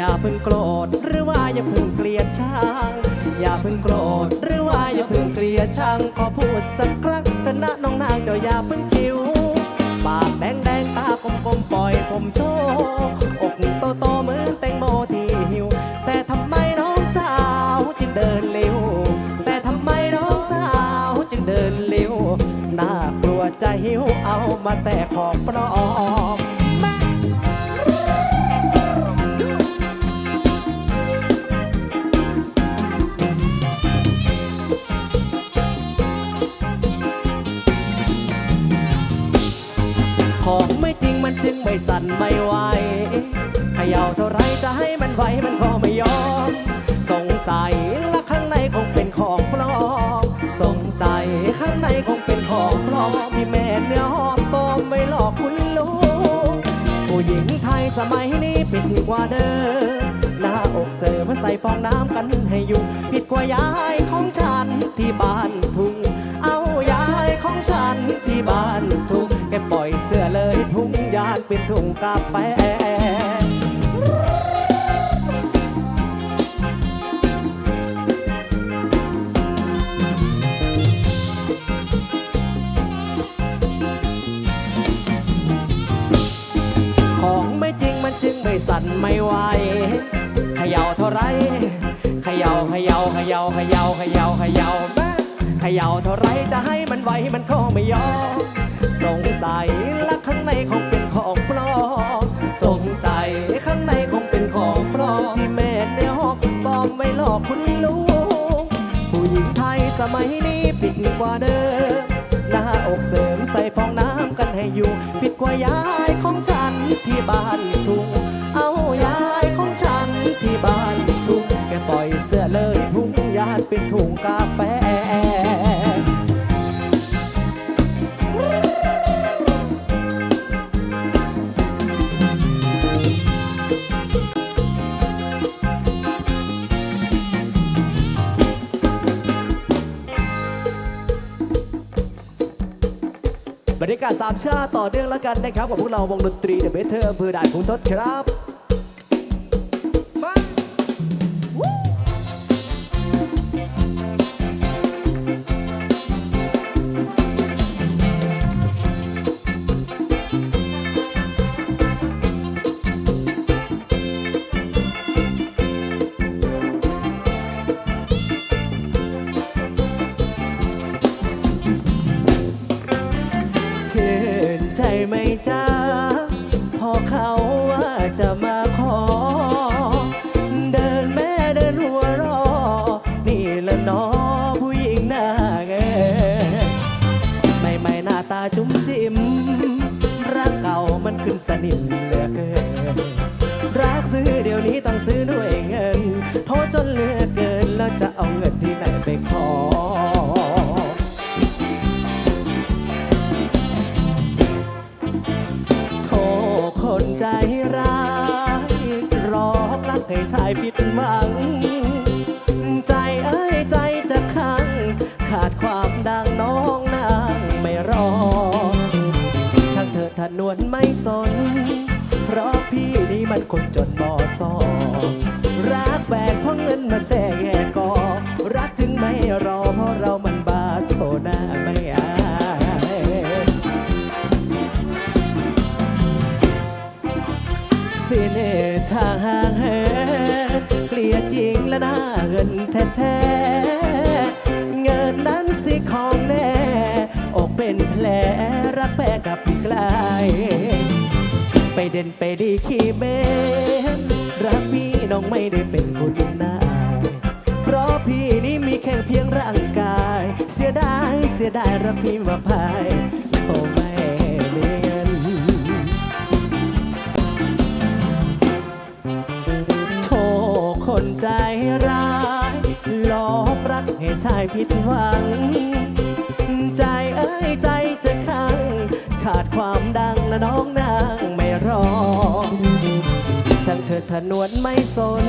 อย่าเพิ่งเกลียดชังอย่าเพิ่งโกรธหรือว่าอย่าเพิ่งเกลียดชังขอพูดสักครั้งเถอะนะน้องนางเจ้าอย่าเพิ่งชิวปากแดงแดงตากลมๆปล่อยผมโชว์อกโตโตเหมือนแตงโมที่หิว แต่ทำไมน้องสาวจึงเดินเร็ว แต่ทำไมน้องสาวจึงเดินเร็วน่ากลัวจะหิวเอามาแต่ของปลอม ของไม่จริงมันจึงไม่สั่นไม่ไหวเขย่าเท่าไรจะให้มันไหวมันก็ไม่ยอม สงสัยละข้างในคงเป็นของปลอม สงสัยข้างในคงเป็นของปลอมที่แม่เนื้อหอมปลอมไม่หลอกคุณลูกผู้หญิงไทยสมัยนี้ผิดกว่าเดิมหน้าอกเสริมใส่ฟองน้ำกันให้อยู่ผิดกว่ายายของฉันที่บ้าน กาแฟของไม่จริงมันจึงไม่สั่นไม่ไหวเขย่าเท่าไรเขย่าเขย่าเขย่าเขย่าเขย่าเขย่าแม่เขย่าเท่าไรจะให้มันไหวมันก็ไม่ยอมสงสัยและข้างในของ สงสัยข้างในคงเป็นของปลอมที่แม่เนี่ยหอกปลอมไว้หลอกคุณลูกผู้หญิงไทยสมัยนี้ผิดกว่าเดิมหน้าอกเสริมใส่ฟองน้ำกันให้อยู่ผิดกว่ายายของฉันที่บ้านทุ่งเอายายของฉันที่บ้านทุ่งแกปล่อยเสื้อเลยทุ่งยานเป็นถุงกาแฟาสามชาติต่อเนื่องแล้วกันนะครับกับพวกเราวงดนตรีเดอะเบเทอร์อำเภอด่านขุนทศครับ ชื่นใจไหมจ้าพอเขาว่าจะมาขอ เดินแม่เดินหัวรอ นี่ละเนอผู้หญิงหน้าเงยไม่ไม่หน้าตาจุ้มจิ้ม รักเก่ามันขึ้นสนิมเหลือเกิน รักซื้อเดี๋ยวนี้ต้องซื้อด้วยเงิน โทษจนเหลือเกินแล้วจะเอาเงินที่ไหนไป ชายผิดหวัง ใจเอ้ยใจจะขัง ขาดความดังน้องนางไม่รอ ช่างเธอถนวนไม่สน เพราะพี่นี่มันคนจนมอซอรักแบกเพราะเงินมาแสแย่กอ รักจึงไม่รอเพราะเรามันบาโทหน้าไม่อา สิเนทางแหเกลียดหญิงและหน้าเงินแท้ๆเงินนั้นสิของแน่อกเป็นแผลรักแปรกับกลาย ไปเด่นไปดีขี้เบนรักพี่น้องไม่ได้เป็นคุณนายเพราะพี่นี้มีแค่เพียงร่างกาย เสียดายเสียดายรักพี่มาพายโอ้ไม่ ใจร้ายหลอกรักให้ชายผิดหวัง ใจเอ้ยใจจะขัง ขาดความดังและน้องนางไม่รอช่างเธอถนวนไม่สน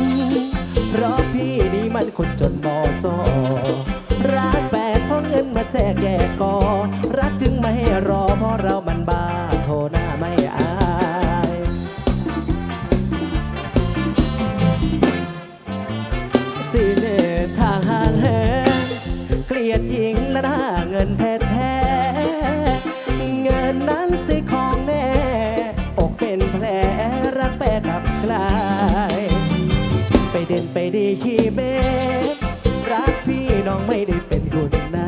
เพราะพี่นี่มันคนจนบอซอรักแฟนเพราะเงินมาแทรกแยกกอรักจึงไม่รอเพราะเรามันบ้า ขี้เบสรักพี่น้องไม่ได้เป็นคุณนา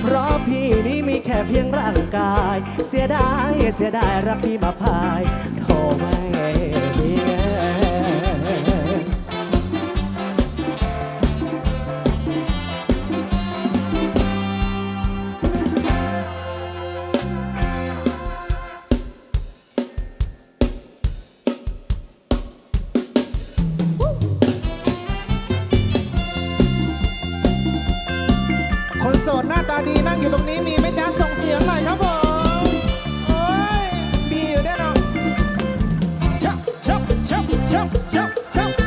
เพราะพี่นี้มีแค่เพียงร่างกาย เสียดายเสียดายรักพี่มาพายโทไม่เดีย โสดหน้าตาดีนั่งอยู่ตรงนี้มีไหมจ๊ะส่งเสียงหน่อยครับผมโอ้ยมีอยู่แน่นอนชับชับชับชับชับ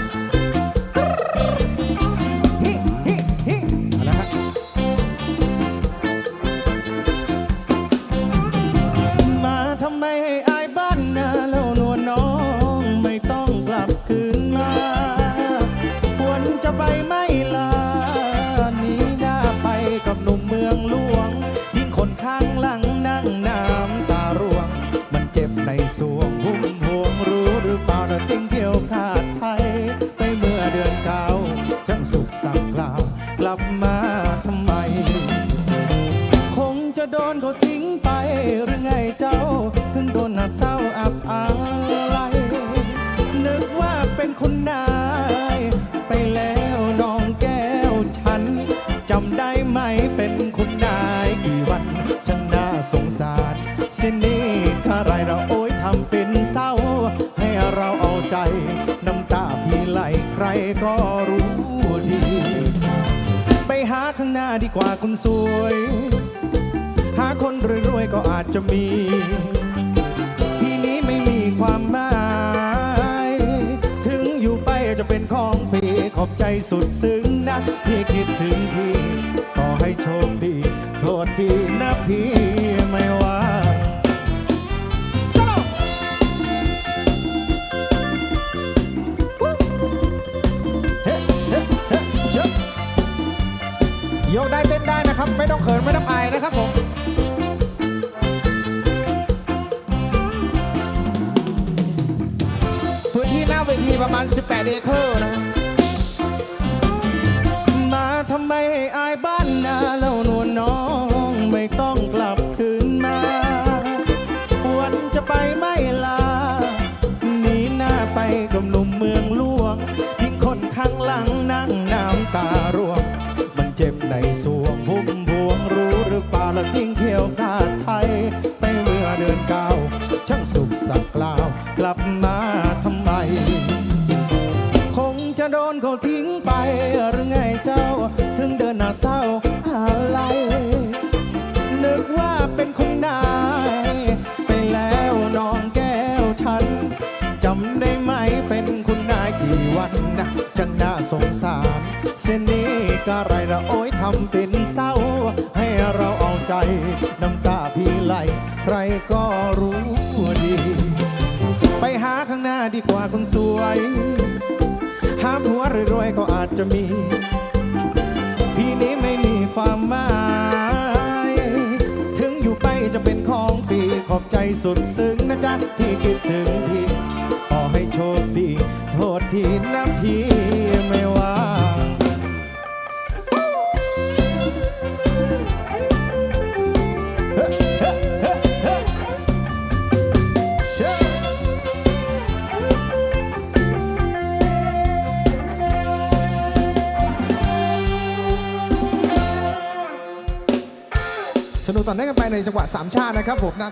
ก็รู้ดี ไปหาข้างหน้าดีกว่าคุณสวย หาคนรวยๆก็อาจจะมีพี่นี้ไม่มีความหมาย ถึงอยู่ไปจะเป็นของพี่ขอบใจสุดซึ้งนะ พี่คิดถึงพี่ ขอให้โชคดีโทษทีนะพี่ นได้นะครับ ไม่ต้องเขิน ไม่ต้องอายนะครับผมพื้นที่หน้าเวทีประมาณ 18 เอเคอร์นะมาทำไมให้อายบ้านนาแล้วนวลน้องไม่ต้องกลับคืนมาวันจะไปไม่ลาหนีหน้าไปกับหนุ่มเมืองหลวงทิ้งคนข้างหลังนั่งน้ำตา เส้นนี้ก็ไรละโอ้ยทำเป็นเศร้า ให้เราเอาใจน้ำตาพี่ไหล ใครก็รู้ดี ไปหาข้างหน้าดีกว่าคนสวย หาผัวรวยๆก็อาจจะมี พี่นี้ไม่มีความหมายถึงอยู่ไปจะเป็นของปีขอบใจสุดซึ้งนะจ๊ะที่คิดถึงพี่ขอให้โชคดีโทษทีนะพี่ ในจังหวะสามชาตินะครับผมนะ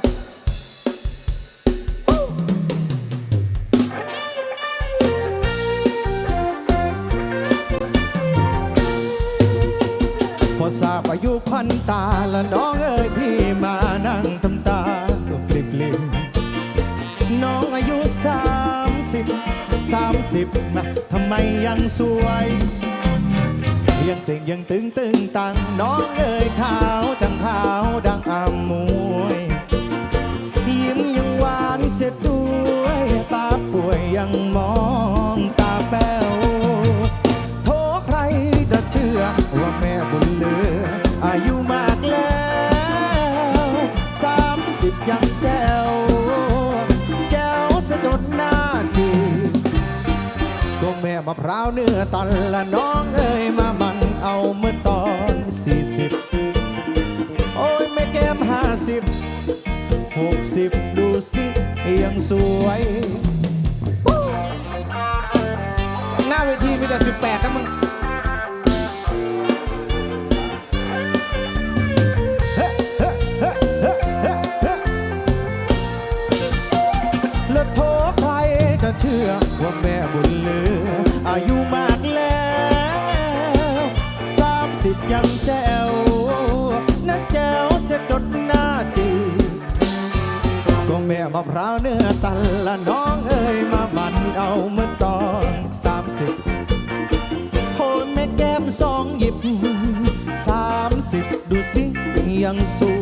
พอทราบอายุควันตาและน้องเอ้ยพี่มานั่งทำตาก็กลิบลิมน้องอายุสามสิบสามสิบนะทำไมยังสวย ยังตึงยังตึงตึงตังน้องเอ๋ยขาวจังขาวดังอามวยยิ้มยังหวานเสียด้วยตาป่วยยังมองตาแป้วโทใครจะเชื่อว่าแม่บุญเลืออายุมากแล้วสามสิบยังแจ๋ะจนหน้าจีก็แม่มะพร้าวเนื้อตันละน้องเอ้ยมามันเอาเมื่อตอนสี่สิบโอ้ยแม่แก้มห้าสิบหกสิบดูสิยังสวย หน้าเวทีมีแต่สิบแปดนะมึงแล้วโทใครจะเชื่อว่าแม่บุญ พร้าวเนื้อตันละน้องเอ้ยมาบันเอาเมื่อตอนสามสิบโหแม่แก้มสองหยิบสามสิบดูสิยังสู